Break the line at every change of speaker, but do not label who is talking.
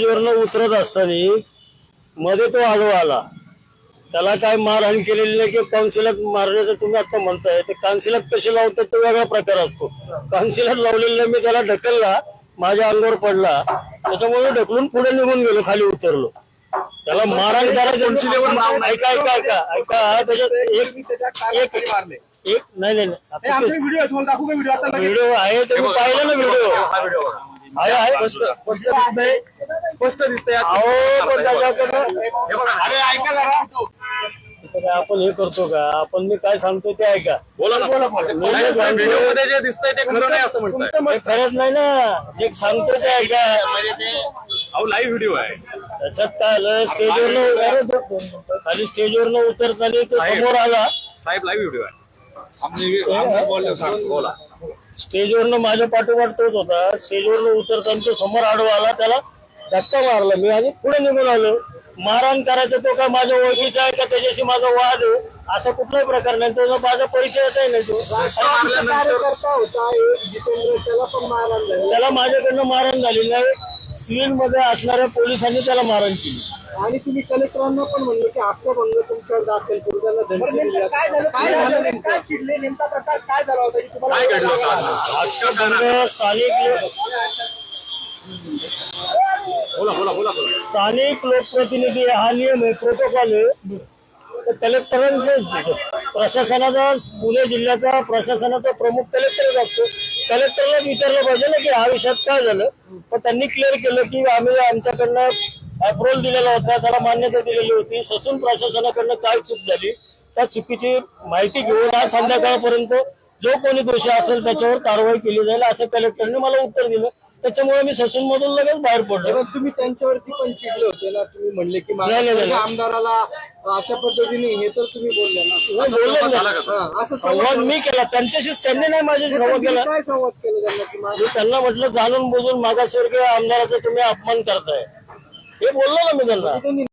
स्टेजवरनं उतरत असताना मध्ये तो आडवा आला. त्याला काय मारहाण केलेली नाही की काउन्सिलर मारण्याचं तुम्ही आता म्हणताय ते काउन्सिलर कसे लावतात तो वेगळा प्रकार असतो. काउन्सिलर लावलेला मी त्याला ढकलला माझ्या अंगावर पडला त्याच्यामुळे ढकलून पुढे निघून गेलो खाली उतरलो. त्याला मारहाण करायचं ऐका ऐका ऐका ऐका त्याच्यात एक एक
मारले
एक नाही नाही
व्हिडिओ तुम्हाला दाखवू का व्हिडिओ आता लगेच?
व्हिडिओ आहे ते मी पाहिलं ना व्हिडिओ? आहे आहे.
स्पष्ट दिसतंय. स्पष्ट दिसतंय.
आपण हे करतो का? आपण मी काय सांगतो ते ऐका.
बोला ना. बोला
मी जे
दिसतंय ते खरं नाही असं म्हणताय.
ते खरंच नाही ना? जे सांगतो ते ऐका.
अहो लाईव्ह व्हिडिओ आहे.
त्याच्यात काय आलं? मिनिटं. खाली स्टेजवरनं उतरताना तो समोर आला.
साहेब लाईव्ह व्हिडिओ आहे. बोला.
स्टेजवरनं माझ्या पाठोपाठ तोच होता. स्टेजवरनं उतरताना तो समोर आडवा आला त्याला धक्का मारला मी आणि पुढे निघून आलो. मारहाण करायचं तो काय माझ्या ओळखीचा आहे का? त्याच्याशी माझा वाद आहे. असा कुठलाही प्रकार नाही. तो माझा परिचयच आहे नाही तो. कार्यकर्ता होता एक जितेंद्र त्याला पण मारहाण झाली. त्याला माझ्याकडनं मारहाण झाली नाही. सिव्हिलमध्ये असणाऱ्या पोलिसांनी त्याला मारहाण केली. आणि तुम्ही कलेक्टरांना पण म्हणले की आपल्या भंग तुमच्यावर दाखल करू त्यांना धमकी दिली.
काय झालं? काय झालं? काय चिडले? नेमका प्रकार काय झाला होता? की तुम्हाला
काय घडलं होतं? आज?
आजच्या भंग स्थानिक लोक-
बोला बोला बोला बोला.
स्थानिक लोकप्रतिनिधी हा नियम आहे प्रोटोकॉल आहे. कलेक्टरांचं प्रशासनाचा पुणे जिल्ह्याचा प्रशासनाचा प्रमुख कलेक्टरच असतो. कलेक्टरलाच विचारलं पाहिजे ना की हा विषयात काय झालं? पण त्यांनी क्लिअर केलं की आम्ही आमच्याकडनं अप्रुव्हल दिलेला होता त्याला मान्यता दिलेली होती. ससून प्रशासनाकडनं काय चूक झाली त्या चुकीची माहिती घेऊन आज संध्याकाळपर्यंत जो कोणी दोषी असेल त्याच्यावर कारवाई केली जाईल असं कलेक्टरने मला उत्तर दिलं. त्याच्यामुळे मी ससून मधून लगेच बाहेर पडलो.
तुम्ही त्यांच्यावरती पण चिडले होते ना? तुम्ही म्हणले की. आमदाराला अशा पद्धतीने हे तर तुम्ही बोलले ना.
बोललो?
हा, असं
संवाद मी केला. त्यांच्याशीच त्यांनी नाही माझ्याशी संवाद केला.
काय संवाद केला त्यांना? की मा-
त्यांना म्हटलं जाणून बुजून मागासवर्गीय आमदाराचा तुम्ही अपमान करताय. हे बोललो ना मी
त्यांनी